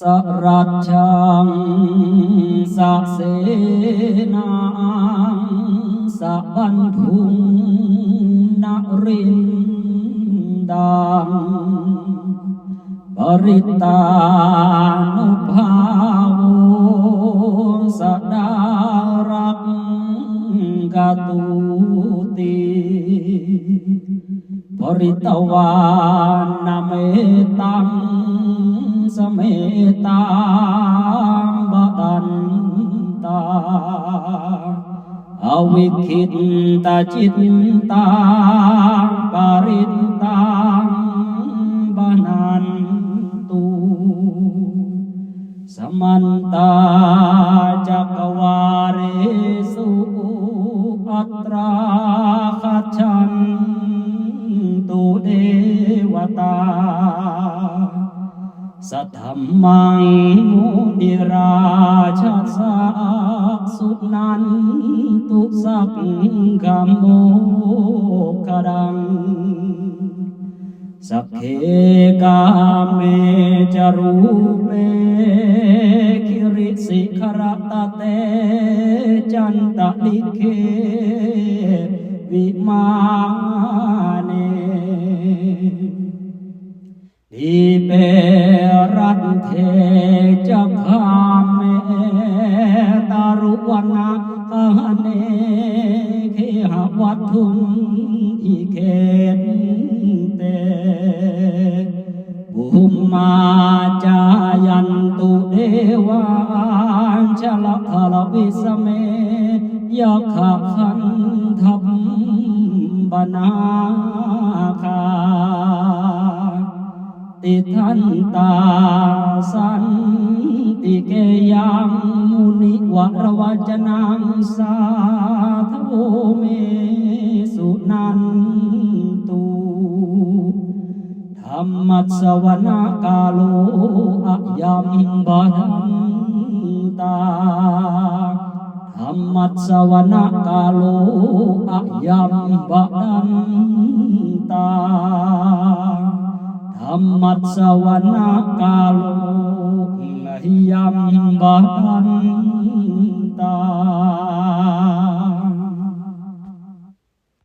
สรัจชังสะเสนาสะบันทุงนรินดังปริตานุภาวสดารังกตุติปริตวานาเมตัง เมตังบดันตาอวิคิตตาจิตตังปริตตังบานันตุสมันตาจัก สัทธมมังมุนิราชสาสุนันตุสักขโมกรังสัพเพกาเมจรูเปคิริสิขรตเตจันตลิเควิมาเนดี เปรัตเทจะคามเมตารุวนาคเนเคหวัตถุมอิเขตเตบุมมาจายันตุเดวาชลพลวิสเมยะขะขันทัมบนา ติทันตาสันติเกยังมุนิวรวัจนังสาธุเมสุนันตุธรรมัสวนากาโลอะยัมบาดันตาธรรมัสวนากาโลอะยัมบาดันตา ธรรมัส